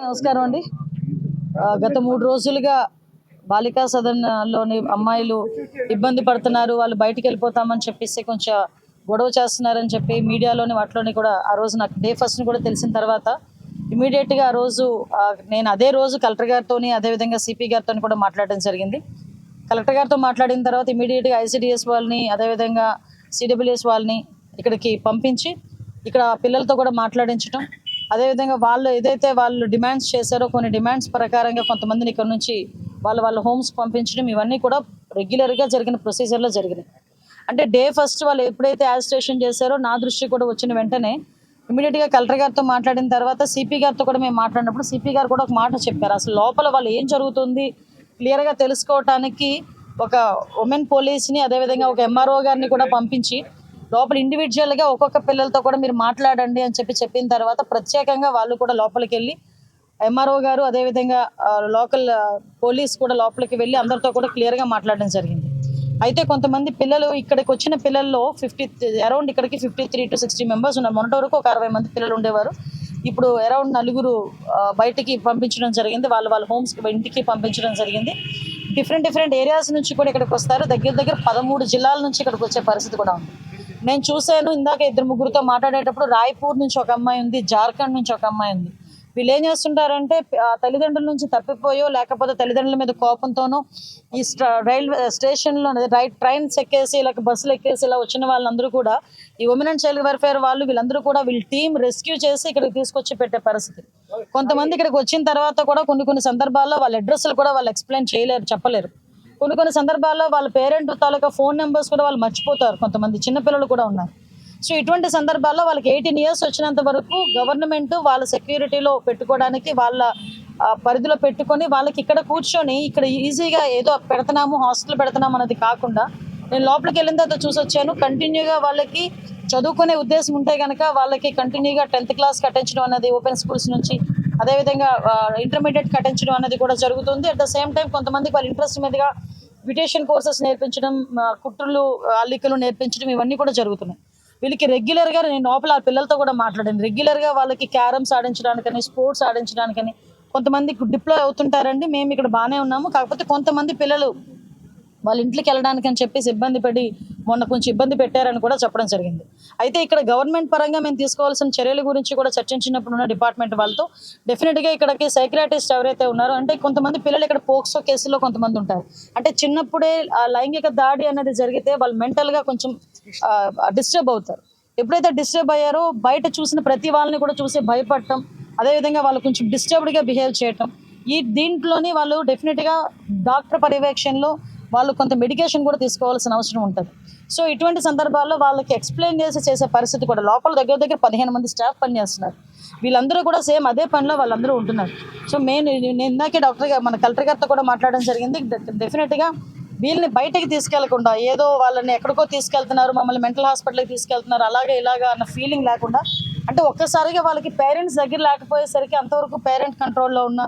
నమస్కారం అండి. గత మూడు రోజులుగా బాలికా సదన్లోని అమ్మాయిలు ఇబ్బంది పడుతున్నారు. వాళ్ళు బయటికి వెళ్ళిపోతామని చెప్పేసి కొంచెం గొడవ చేస్తున్నారని చెప్పి మీడియాలోని వాటిలోని కూడా ఆ రోజు నాకు డే ఫస్ట్ని కూడా తెలిసిన తర్వాత ఇమీడియట్గా ఆ రోజు నేను అదే రోజు కలెక్టర్ గారితోని అదేవిధంగా సిపి గారితో కూడా మాట్లాడడం జరిగింది. కలెక్టర్ గారితో మాట్లాడిన తర్వాత ఇమీడియట్గా ఐసిడిఎస్ వాళ్ళని అదేవిధంగా సిడబ్ల్యూఎస్ వాళ్ళని ఇక్కడికి పంపించి ఇక్కడ పిల్లలతో కూడా మాట్లాడించడం అదేవిధంగా వాళ్ళు ఏదైతే వాళ్ళు డిమాండ్స్ చేశారో కొన్ని డిమాండ్స్ ప్రకారంగా కొంతమందిని ఇక్కడ నుంచి వాళ్ళ వాళ్ళ హోమ్స్ పంపించడం ఇవన్నీ కూడా రెగ్యులర్గా జరిగిన ప్రొసీజర్లో జరిగినాయి. అంటే డే ఫస్ట్ వాళ్ళు ఎప్పుడైతే యాజిస్ట్రేషన్ చేశారో నా దృష్టి కూడా వచ్చిన వెంటనే ఇమీడియట్గా కలెక్టర్ గారితో మాట్లాడిన తర్వాత సిపి గారితో కూడా మేము మాట్లాడినప్పుడు సిపి గారు కూడా ఒక మాట చెప్పారు. అసలు లోపల వాళ్ళు ఏం జరుగుతుంది? క్లియర్గా తెలుసుకోవటానికి ఒక ఉమెన్ పోలీస్ని అదేవిధంగా ఒక ఎంఆర్ఓ గారిని కూడా పంపించి లోపల ఇండివిజువల్గా ఒక్కొక్క పిల్లలతో కూడా మీరు మాట్లాడండి అని చెప్పి చెప్పిన తర్వాత ప్రత్యేకంగా వాళ్ళు కూడా లోపలికి వెళ్ళి ఎంఆర్ఓ గారు అదేవిధంగా లోకల్ పోలీస్ కూడా లోపలికి వెళ్ళి అందరితో కూడా క్లియర్గా మాట్లాడడం జరిగింది. అయితే కొంతమంది పిల్లలు ఇక్కడికి వచ్చిన పిల్లల్లో ఫిఫ్టీ అరౌండ్ ఇక్కడికి fifty three to sixty members ఉన్నారు. మొన్నటి వరకు ఒక అరవై మంది పిల్లలు ఉండేవారు. ఇప్పుడు అరౌండ్ నలుగురు బయటికి పంపించడం జరిగింది. వాళ్ళు వాళ్ళ హోమ్స్కి ఇంటికి పంపించడం జరిగింది. డిఫరెంట్ డిఫరెంట్ ఏరియాస్ నుంచి కూడా ఇక్కడికి వస్తారు. దగ్గర దగ్గర పదమూడు జిల్లాల నుంచి ఇక్కడికి వచ్చే పరిస్థితి కూడా ఉంది. నేను చూశాను ఇందాక ఇద్దరు ముగ్గురితో మాట్లాడేటప్పుడు రాయ్పూర్ నుంచి ఒక అమ్మాయి ఉంది జార్ఖండ్ నుంచి ఒక అమ్మాయి ఉంది. వీళ్ళు ఏం చేస్తుంటారంటే ఆ తల్లిదండ్రుల నుంచి తప్పిపోయో లేకపోతే తల్లిదండ్రుల మీద కోపంతోనో ఈ రైల్వే స్టేషన్లో రైట్ ట్రైన్స్ ఎక్కేసి ఇలా బస్సులు ఎక్కేసి ఇలా వచ్చిన వాళ్ళందరూ కూడా ఈ ఉమెన్ అండ్ చైల్డ్ వెల్ఫేర్ వాళ్ళు వీళ్ళందరూ కూడా వీళ్ళ టీం రెస్క్యూ చేసి ఇక్కడికి తీసుకొచ్చి పెట్టే పరిస్థితి. కొంతమంది ఇక్కడికి వచ్చిన తర్వాత కూడా కొన్ని కొన్ని సందర్భాల్లో వాళ్ళ అడ్రస్లు కూడా వాళ్ళు ఎక్స్ప్లెయిన్ చేయలేరు చెప్పలేరు. కొన్ని కొన్ని సందర్భాల్లో వాళ్ళ పేరెంట్ తాలూకా ఫోన్ నెంబర్స్ కూడా వాళ్ళు మర్చిపోతారు. కొంతమంది చిన్నపిల్లలు కూడా ఉన్నారు. సో ఇటువంటి సందర్భాల్లో వాళ్ళకి ఎయిటీన్ ఇయర్స్ వచ్చినంత వరకు గవర్నమెంట్ వాళ్ళ సెక్యూరిటీలో పెట్టుకోవడానికి వాళ్ళ పరిధిలో పెట్టుకొని వాళ్ళకి ఇక్కడ కూర్చొని ఇక్కడ ఈజీగా ఏదో పెడుతున్నాము హాస్టల్ పెడుతున్నాము అన్నది కాకుండా నేను లోపలికి వెళ్ళిన తర్వాత చూసొచ్చాను. కంటిన్యూగా వాళ్ళకి చదువుకునే ఉద్దేశం ఉంటే కనుక వాళ్ళకి కంటిన్యూగా టెన్త్ క్లాస్ కట్టించడం అనేది ఓపెన్ స్కూల్స్ నుంచి అదేవిధంగా ఇంటర్మీడియట్ కట్టించడం అనేది కూడా జరుగుతుంది. అట్ ద సేమ్ టైం కొంతమందికి వాళ్ళ ఇంట్రెస్ట్ మీదుగా బ్యూటేషన్ కోర్సెస్ నేర్పించడం కుట్రలు అల్లికలు నేర్పించడం ఇవన్నీ కూడా జరుగుతున్నాయి. వీళ్ళకి రెగ్యులర్గా నేను లోపల ఆ పిల్లలతో కూడా మాట్లాడాను. రెగ్యులర్గా వాళ్ళకి క్యారమ్స్ ఆడించడానికని స్పోర్ట్స్ ఆడించడానికని కొంతమంది డిప్లాయ్ అవుతుంటారండి. మేము ఇక్కడ బాగానే ఉన్నాము. కాకపోతే కొంతమంది పిల్లలు వాళ్ళ ఇంట్లోకి వెళ్ళడానికి అని చెప్పేసి ఇబ్బంది పడి మొన్న కొంచెం ఇబ్బంది పెట్టారని కూడా చెప్పడం జరిగింది. అయితే ఇక్కడ గవర్నమెంట్ పరంగా మేము తీసుకోవాల్సిన చర్యల గురించి కూడా చర్చించినప్పుడు ఉన్న డిపార్ట్మెంట్ వాళ్ళతో డెఫినెట్గా ఇక్కడికి సైక్రాటిస్ట్ ఎవరైతే ఉన్నారో అంటే కొంతమంది పిల్లలు ఇక్కడ పోక్సో కేసులో కొంతమంది ఉంటారు. అంటే చిన్నప్పుడే ఆ లైంగిక దాడి అనేది జరిగితే వాళ్ళు మెంటల్గా కొంచెం డిస్టర్బ్ అవుతారు. ఎప్పుడైతే డిస్టర్బ్ అయ్యారో బయట చూసిన ప్రతి వాళ్ళని కూడా చూసి భయపడటం అదేవిధంగా వాళ్ళు కొంచెం డిస్టర్బ్డ్గా బిహేవ్ చేయటం. ఈ దీంట్లోనే వాళ్ళు డెఫినెట్గా డాక్టర్ పర్యవేక్షణలో వాళ్ళు కొంత మెడికేషన్ కూడా తీసుకోవాల్సిన అవసరం ఉంటుంది. సో ఇటువంటి సందర్భాల్లో వాళ్ళకి ఎక్స్ప్లెయిన్ చేసి చేసే పరిస్థితి కూడా లోపల దగ్గర దగ్గర పదిహేను మంది స్టాఫ్ పనిచేస్తున్నారు. వీళ్ళందరూ కూడా సేమ్ అదే పనిలో వాళ్ళందరూ ఉంటున్నారు. సో మెయిన్ నేను ఇందాకే డాక్టర్ గారు మన కలెక్టర్ గారితో కూడా మాట్లాడడం జరిగింది. డెఫినెట్గా వీళ్ళని బయటకి తీసుకెళ్ళకుండా ఏదో వాళ్ళని ఎక్కడికో తీసుకెళ్తున్నారు మమ్మల్ని మెంటల్ హాస్పిటల్కి తీసుకెళ్తున్నారు అలాగే ఇలాగా అన్న ఫీలింగ్ లేకుండా అంటే ఒక్కసారిగా వాళ్ళకి పేరెంట్స్ దగ్గర లేకపోయేసరికి అంతవరకు పేరెంట్ కంట్రోల్లో ఉన్న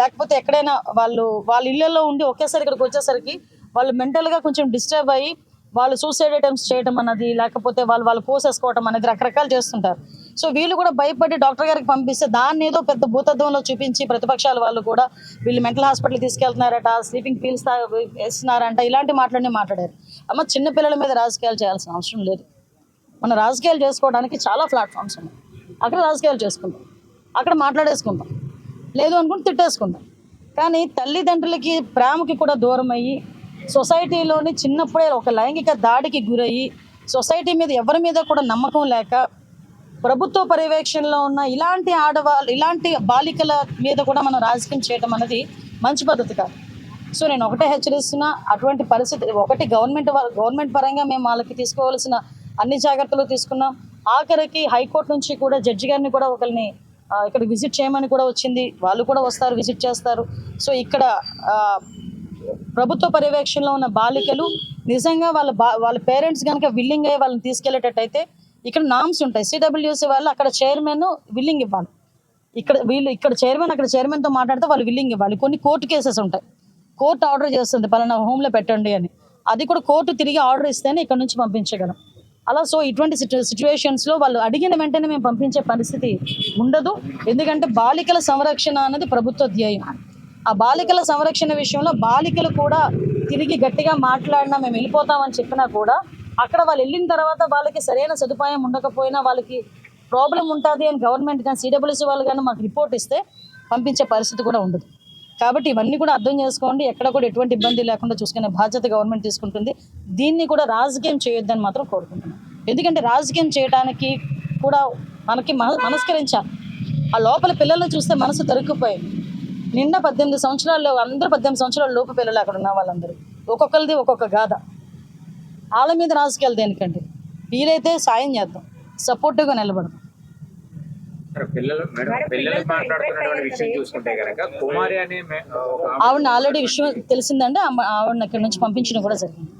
లేకపోతే ఎక్కడైనా వాళ్ళు వాళ్ళ ఇళ్ళలో ఉండి ఒకేసారి ఇక్కడికి వచ్చేసరికి వాళ్ళు మెంటల్గా కొంచెం డిస్టర్బ్ అయ్యి వాళ్ళు సూసైడ్ అటెంప్ట్స్ చేయడం అన్నది లేకపోతే వాళ్ళు వాళ్ళు పోసేసుకోవటం అనేది రకరకాలు చేస్తుంటారు. సో వీళ్ళు కూడా భయపడి డాక్టర్ గారికి పంపిస్తే దాన్ని ఏదో పెద్ద భూతత్వంలో చూపించి ప్రతిపక్షాల వాళ్ళు కూడా వీళ్ళు మెంటల్ హాస్పిటల్ తీసుకెళ్తున్నారట స్లీపింగ్ పీల్స్ వేస్తున్నారంట ఇలాంటి మాటలన్నీ మాట్లాడారు. అమ్మ చిన్న పిల్లల మీద రాజకీయాలు చేయాల్సిన అవసరం లేదు. మన రాజకీయాలు చేసుకోవడానికి చాలా ప్లాట్ఫామ్స్ ఉన్నాయి. అక్కడ రాజకీయాలు చేసుకుంటాం. అక్కడ మాట్లాడేసుకుంటాం. లేదు అనుకుంటే తిట్టేసుకుంటాం. కానీ తల్లిదండ్రులకి ప్రేమకి కూడా దూరం అయ్యి సొసైటీలోని చిన్నప్పుడే ఒక లైంగిక దాడికి గురయ్యి సొసైటీ మీద ఎవరి మీద కూడా నమ్మకం లేక ప్రభుత్వ పర్యవేక్షణలో ఉన్న ఇలాంటి ఆడవాళ్ళు ఇలాంటి బాలికల మీద కూడా మనం రాజకీయం చేయడం అనేది మంచి పద్ధతి కాదు. సో నేను ఒకటే హెచ్చరిస్తున్నా అటువంటి పరిస్థితి ఒకటి గవర్నమెంట్ గవర్నమెంట్ పరంగా మేము వాళ్ళకి తీసుకోవాల్సిన అన్ని జాగ్రత్తలు తీసుకున్నాం. ఆఖరికి హైకోర్టు నుంచి కూడా జడ్జి గారిని కూడా ఒకరిని ఇక్కడ విజిట్ చేయమని కూడా వచ్చింది. వాళ్ళు కూడా వస్తారు విజిట్ చేస్తారు. సో ఇక్కడ ప్రభుత్వ పర్యవేక్షణలో ఉన్న బాలికలు నిజంగా వాళ్ళ బా వాళ్ళ పేరెంట్స్ కనుక విల్లింగ్ అయ్యి వాళ్ళని తీసుకెళ్ళేటట్టయితే ఇక్కడ నామ్స్ ఉంటాయి. సిడబ్ల్యూసీ వాళ్ళు అక్కడ చైర్మన్ విల్లింగ్ ఇవ్వాలి. ఇక్కడ వీళ్ళు ఇక్కడ చైర్మన్ అక్కడ చైర్మన్తో మాట్లాడితే వాళ్ళు విల్లింగ్ ఇవ్వాలి. కొన్ని కోర్టు కేసెస్ ఉంటాయి. కోర్టు ఆర్డర్ చేస్తుంది పలానా హోమ్లో పెట్టండి అని. అది కూడా కోర్టు తిరిగి ఆర్డర్ ఇస్తేనే ఇక్కడ నుంచి పంపించగలం. అలా సో ఇటువంటి సిచ్యువేషన్స్లో వాళ్ళు అడిగిన వెంటనే మేము పంపించే పరిస్థితి ఉండదు. ఎందుకంటే బాలికల సంరక్షణ అనేది ప్రభుత్వ ధ్యేయం. ఆ బాలికల సంరక్షణ విషయంలో బాలికలు కూడా తిరిగి గట్టిగా మాట్లాడినా మేము వెళ్ళిపోతామని చెప్పినా కూడా అక్కడ వాళ్ళు వెళ్ళిన తర్వాత వాళ్ళకి సరైన సదుపాయం ఉండకపోయినా వాళ్ళకి ప్రాబ్లం ఉంటుంది అని గవర్నమెంట్ కానీ సిడబ్ల్యూసీ వాళ్ళు కానీ మాకు రిపోర్ట్ ఇస్తే పంపించే పరిస్థితి కూడా ఉండదు. కాబట్టి ఇవన్నీ కూడా అర్థం చేసుకోండి ఎక్కడ కూడా ఎటువంటి ఇబ్బంది లేకుండా చూసుకునే బాధ్యత గవర్నమెంట్ తీసుకుంటుంది. దీన్ని కూడా రాజకీయం చేయొద్దని మాత్రం కోరుకుంటున్నాను ఎందుకంటే రాజకీయం చేయడానికి కూడా మనకి మన మనస్కరించాలి. ఆ లోపల పిల్లల్ని చూస్తే మనసు తరుక్కుపోయింది. నిన్న పద్దెనిమిది సంవత్సరాల్లో అందరూ పద్దెనిమిది సంవత్సరాల లోపు పిల్లలు అక్కడ ఉన్న వాళ్ళందరూ. ఒక్కొక్కరిది ఒక్కొక్క గాథ. వాళ్ళ మీద రాజకీయాలు దేనికండి? వీలైతే సాయం చేద్దాం. సపోర్టివ్గా నిలబడదాం. మరి పిల్లలు మేడం పిల్లలు మాట్లాడుతున్నటువంటి విషయం చూసుకుంటే కనుక కుమారి అనే మే- ఒక ఆమె ఆవిడ ఆల్రెడీ విషయం తెలిసిందంటే ఆవిడని ఇక్కడ నుంచి పంపించడం కూడా జరిగింది.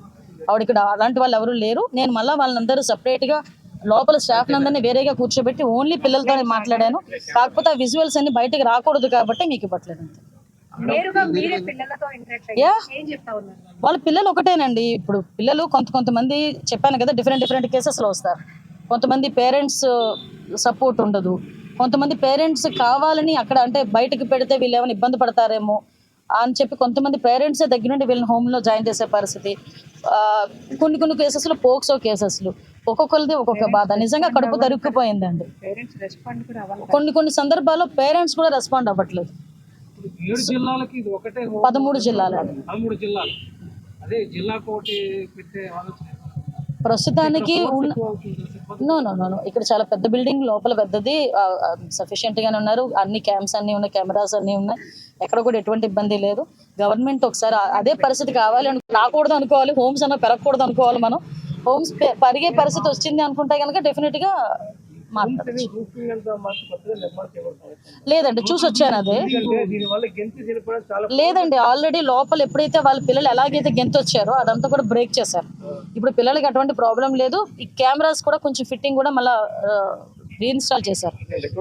ఆవిడ ఇక్కడ అలాంటి వాళ్ళు ఎవరు లేరు. నేను మళ్ళీ వాళ్ళందరూ సపరేట్గా లోపల స్టాఫ్ అందరినీ వేరేగా కూర్చోబెట్టి ఓన్లీ పిల్లలతోనే మాట్లాడాను. కాకపోతే ఆ విజువల్స్ అన్ని బయటకు రాకూడదు కాబట్టి మీకు ఇవ్వట్లేదు వాళ్ళ పిల్లలు ఒకటేనండి. ఇప్పుడు పిల్లలు కొంత కొంతమంది చెప్పాను కదా డిఫరెంట్ డిఫరెంట్ కేసెస్లో వస్తారు. కొంతమంది పేరెంట్స్ సపోర్ట్ ఉండదు. కొంతమంది పేరెంట్స్ కావాలని అక్కడ అంటే బయటకు పెడితే వీళ్ళు ఏమైనా ఇబ్బంది పడతారేమో అని చెప్పి కొంతమంది పేరెంట్సే దగ్గర నుండి వీళ్ళని హోమ్లో జాయిన్ చేసే పరిస్థితి. కొన్ని కొన్ని కేసెస్లో పోక్సో కేసెస్లు ఒక్కొక్కరిది ఒక్కొక్క బాధ. నిజంగా కడుపు తరుక్కుపోయిందండి. కొన్ని కొన్ని సందర్భాల్లో పేరెంట్స్ కూడా రెస్పాండ్ అవ్వట్లేదు. పదమూడు జిల్లాలు. పదమూడు జిల్లాలు. అదే జిల్లా కోటి పెట్టే ఆలోచన ప్రస్తుతానికి. నో నో నో ఇక్కడ చాలా పెద్ద బిల్డింగ్ లోపల పెద్దది సఫిషియెంట్ గానే ఉన్నారు. అన్ని క్యాంప్స్ అన్ని ఉన్నాయి కెమెరాస్ అన్ని ఉన్నాయి. ఎక్కడ కూడా ఎటువంటి ఇబ్బంది లేదు. గవర్నమెంట్ ఒకసారి అదే పరిస్థితి కావాలి అను రాకూడదు అనుకోవాలి హోమ్స్ అన్న పెరగకూడదు అనుకోవాలి మనం. హోమ్స్ పరిగే పరిస్థితి వచ్చింది అనుకుంటే కనుక డెఫినెట్గా మాట్లాడచ్చు. రూపింగ్ అంతా మాకు కొత్తగా నిర్మాణం చేయబడతాయి లేదండి చూసి వచ్చాను అది. గెంతి లేదండి ఆల్రెడీ లోపల ఎప్పుడైతే వాళ్ళ పిల్లలు ఎలాగైతే గెంతొచ్చారో అదంతా కూడా బ్రేక్ చేశారు. ఇప్పుడు పిల్లలకి అటువంటి ప్రాబ్లం లేదు. ఈ కెమెరాస్ కూడా కొంచెం ఫిట్టింగ్ కూడా మళ్ళీ రీఇన్స్టాల్ చేశారు.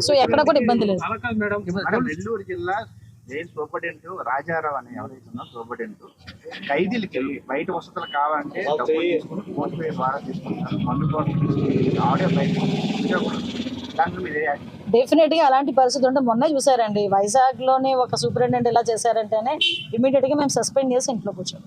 సో ఎక్కడ కూడా ఇబ్బంది లేదు. జైలు సూపరింటెండెంట్ రాజారావు అని ఎవరైతే ఉన్నారో సూపరింటెండెంట్ ఖైదీలకి బయట వసతులు కావాలంటే డబ్బులు తీసుకుని ఫోన్ పే ద్వారా తీసుకుంటారు. మందు. ఆడియో బయట మీరు డెఫినెట్గా అలాంటి పరిస్థితి ఉంటే మొన్నే చూసారండి. వైజాగ్లోనే ఒక సూపరింటెండెంట్ ఇలా చేశారంటేనే ఇమీడియట్గా మేము సస్పెండ్ చేసి ఇంట్లో కూర్చోం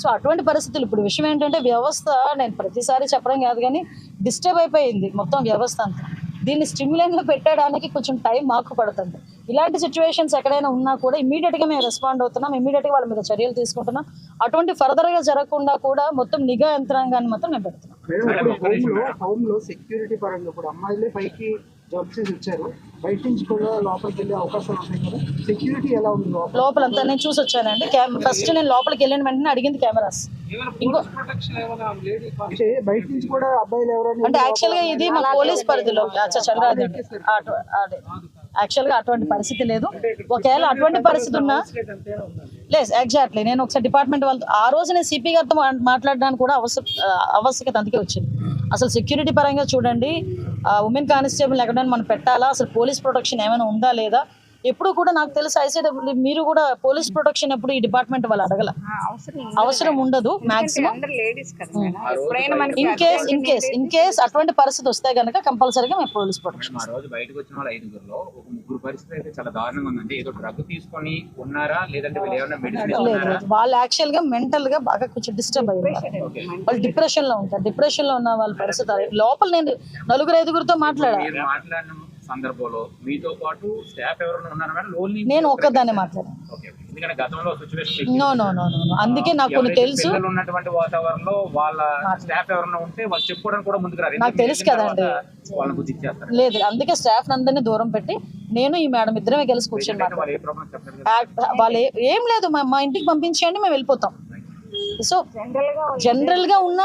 సో అటువంటి పరిస్థితులు ఇప్పుడు విషయం ఏంటంటే వ్యవస్థ నేను ప్రతిసారి చెప్పడం కాదు కానీ డిస్టర్బ్ అయిపోయింది మొత్తం వ్యవస్థ అంతా. దీన్ని స్టిమ్యులైన్లో పెట్టడానికి కొంచెం టైం మాకు పడుతుంది. ఇలాంటి సిచ్యువేషన్స్ ఎక్కడైనా ఉన్నా కూడా ఇమీడియట్గా మేము రెస్పాండ్ అవుతున్నాం. ఇమీడియట్గా వాళ్ళ మీద చర్యలు తీసుకుంటున్నాం. అటువంటి ఫర్దర్గా జరగకుండా కూడా మొత్తం నిఘా యంత్రాంగాన్ని మాత్రం మేము పెడుతున్నాం. మేడం ఇప్పుడు హోమ్లో హోమ్లో సెక్యూరిటీ పరంగా ఇప్పుడు అమ్మాయిలే పైకి జాబ్ చేసి వచ్చారు. బయట నుంచి కూడా లోపలికి వెళ్ళే అవకాశాలు ఉన్నాయి కదా. సెక్యూరిటీ ఎలా ఉంది లోపల? లోపలంతా నేను చూసి వచ్చానండి. ఫస్ట్ నేను లోపలికి వెళ్ళిన వెంటనే అడిగింది కెమెరాస్ ఇంకో అంటే బయట నుంచి కూడా అబ్బాయిలు ఎవరైనా అంటే యాక్చువల్గా ఇది మా పోలీస్ పరిధిలో. అచ్చా చంద్రాది అదే. యాక్చువల్గా అటువంటి పరిస్థితి లేదు. ఒకవేళ అటువంటి పరిస్థితి ఉన్నా లేదు ఎగ్జాక్ట్లీ నేను ఒకసారి డిపార్ట్మెంట్ వాళ్ళతో ఆ రోజు నేను సిపి గారితో మాట్లాడడానికి కూడా అవసర ఆవశ్యకత అందుకే వచ్చింది. అసలు సెక్యూరిటీ పరంగా చూడండి ఉమెన్ కానిస్టేబుల్ ఎక్కడైనా మనం పెట్టాలా? అసలు పోలీస్ ప్రొటెక్షన్ ఏమైనా ఉందా లేదా? ఎప్పుడు కూడా నాకు తెలిసి ఐసీడబ్ల్యూ మీరు కూడా పోలీస్ ప్రొటెక్షన్ ఎప్పుడు ఈ డిపార్ట్మెంట్ వాళ్ళు అడగల? అవసరం అవసరం ఉండదు maximum. In case in case in case అటువంటి పరిస్థితి వస్తే గనక కంపల్సరీగా మేము పోలీస్ ప్రొటెక్షన్ ఆ రోజు బయటకు వచ్చిన వాళ్ళ ఐదుగురులో ఒక ముగ్గురు పరిస్థితి అయితే చాలా దారుణంగా ఉందంటే ఏదో డ్రగ్ తీసుకొని ఉన్నారా? లేదంటే వీళ్ళు ఏమైనా మెడిసిన్ లేదు తీసుకున్నారా? లేదు. వాళ్ళు యాక్చువల్గా మెంటల్గా బాగా కొంచెం డిస్టర్బ్ అయ్యి ఉన్నారు వాళ్ళు డిప్రెషన్లో ఉంటారు. డిప్రెషన్లో ఉన్న వాళ్ళ పరిస్థితి. లోపల నేను నలుగురు ఐదుగురితో మాట్లాడిన. సందర్భంలో మీతో పాటు స్టాఫ్ ఎవరైనా ఉన్నారా మేడం? లోన్లీ నేను ఒక్కదాన్నే మాట్లాడాను. ఎందుకంటే గతంలో situation no no no no అందుకే నాకు కొన్ని తెలుసు. ఉన్నటువంటి వాతావరణంలో వాళ్ళ స్టాఫ్ ఎవరైనా ఉంటే వాళ్ళు చెప్పుకోవడానికి కూడా ముందుకు రారు. నాకు తెలుసు కదండి. వాళ్ళని బుద్ధి ఇచ్చేస్తారు లేదు అందుకే స్టాఫ్ అందరినీ దూరం పెట్టి నేను ఈ మేడం ఇద్దరమే కలిసి కూర్చొని వాళ్ళు ఏ లేదు మా ఇంటికి పంపించేయండి మేము వెళ్ళిపోతాం. సో జనరల్గా జనరల్గా ఉన్న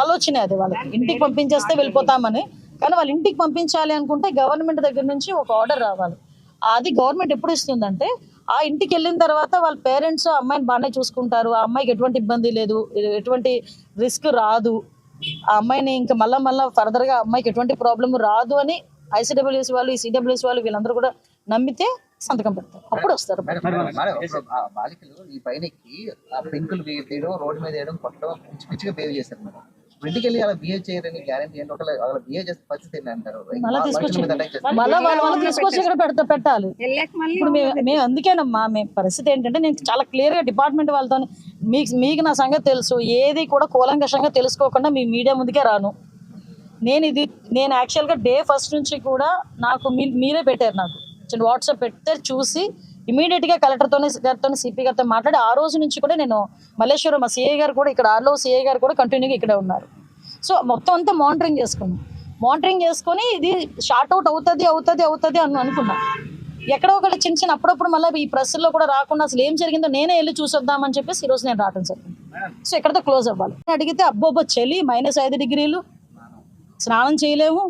ఆలోచనే అది వాళ్ళకి. ఇంటికి పంపించేస్తే వెళ్ళిపోతామని కానీ వాళ్ళ ఇంటికి పంపించాలి అనుకుంటే గవర్నమెంట్ దగ్గర నుంచి ఒక ఆర్డర్ రావాలి. అది గవర్నమెంట్ ఎప్పుడు ఇస్తుందంటే ఆ ఇంటికి వెళ్ళిన తర్వాత వాళ్ళ పేరెంట్స్ అమ్మాయిని బాగానే చూసుకుంటారు. ఆ అమ్మాయికి ఎటువంటి ఇబ్బంది లేదు ఎటువంటి రిస్క్ రాదు. ఆ అమ్మాయిని ఇంకా మళ్ళా మళ్ళీ ఫర్దర్గా అమ్మాయికి ఎటువంటి ప్రాబ్లం రాదు అని ఐసీడబ్ల్యూఎస్ వాళ్ళు ఈ సిడబ్ల్యూఎస్ వాళ్ళు వీళ్ళందరూ కూడా నమ్మితే సంతకం పెడతారు. అప్పుడు వస్తారు. బాలికలు ఈ పైన పెంకులు తీయడం రోడ్డు మీద వేయడం కొట్టడం పిచ్చి పిచ్చిగా బిహేవ్ చేస్తారు మేడం. ఇంటికి వెళ్ళి అలా బిహేవ్ చేయరని గ్యారంటీ ఏంటి ఒకవేళ అలా బిహేవ్ చేస్తే పరిస్థితి ఏంటి అంటారు? మళ్ళీ తీసుకొచ్చి. మళ్ళీ వాళ్ళు తీసుకొచ్చి ఇక్కడ పెడతా పెట్టాలి. ఇప్పుడు మేము మేము అందుకేనమ్మా మేము పరిస్థితి ఏంటంటే నేను చాలా క్లియర్గా డిపార్ట్మెంట్ వాళ్ళతో మీకు మీకు నా సంగతి తెలుసు. ఏది కూడా కూలంకషంగా తెలుసుకోకుండా మీ మీడియా ముందుకే రాను. నేను ఇది నేను యాక్చువల్గా డే ఫస్ట్ నుంచి కూడా నాకు మీ మీరే పెట్టారు నాకు. చిన్న వాట్సాప్ పెడితే చూసి ఇమీడియట్గా కలెక్టర్తో గారితో సిపి గారితో మాట్లాడి ఆ రోజు నుంచి కూడా నేను మల్లేశ్వరం మా సిఐ గారు కూడా ఇక్కడ ఆర్లో సిఐ గారు కూడా కంటిన్యూగా ఇక్కడే ఉన్నారు. సో మొత్తం అంతా మానిటరింగ్ చేసుకున్నాం. మానిటరింగ్ చేసుకొని ఇది షార్ట్ అవుట్ అవుతుంది అవుతుంది అవుతుంది అని అనుకున్నాం. ఎక్కడో ఒకటి చిన్న చిన్న అప్పుడప్పుడు మళ్ళీ ఈ ప్రెస్లో కూడా రాకుండా అసలు ఏం జరిగిందో నేనే వెళ్ళి చూసొద్దామని చెప్పేసి ఈరోజు నేను రావడం జరిగింది. సో ఎక్కడితో క్లోజ్ అవ్వాలి. అడిగితే అబ్బోబ్బో చలి మైనస్ ఐదు డిగ్రీలు. స్నానం చేయలేము.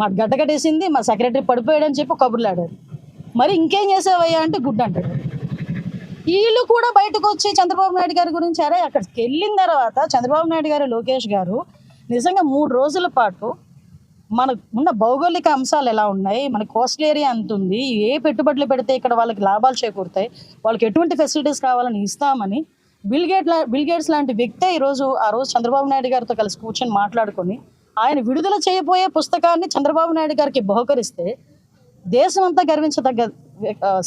మా గడ్డ మా సెక్రటరీ పడిపోయాడని చెప్పి కబుర్లాడారు. మరి ఇంకేం చేసావయ్యా అంటే గుడ్ అంటాడు. వీళ్ళు కూడా బయటకు వచ్చి చంద్రబాబు నాయుడు గారి గురించి అరే అక్కడికి వెళ్ళిన తర్వాత చంద్రబాబు నాయుడు గారు లోకేష్ గారు నిజంగా మూడు రోజుల పాటు మనకు ఉన్న భౌగోళిక అంశాలు ఎలా ఉన్నాయి మన కోస్టల్ ఏరియా ఎంత ఉంది ఏ పెట్టుబడులు పెడితే ఇక్కడ వాళ్ళకి లాభాలు చేకూరుతాయి వాళ్ళకి ఎటువంటి ఫెసిలిటీస్ కావాలని ఇస్తామని బిల్ గేట్ లా బిల్ గేట్స్ లాంటి వ్యక్తే ఈరోజు ఆ రోజు చంద్రబాబు నాయుడు గారితో కలిసి కూర్చొని మాట్లాడుకొని ఆయన విడుదల చేయబోయే పుస్తకాన్ని చంద్రబాబు నాయుడు గారికి బహుకరిస్తే దేశం అంతా గర్వించదగ్గ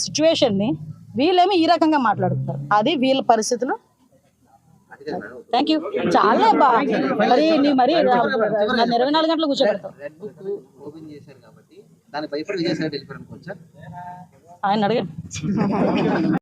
సిచ్యువేషన్ని వీళ్ళేమో ఈ రకంగా మాట్లాడుతున్నారు అది వీళ్ళ పరిస్థితులు. థ్యాంక్ యూ చాలా బా మరి నీ మరి నన్ను ఇరవై నాలుగు గంటలు కూర్చోబెడతావు. ఆయన అడగండి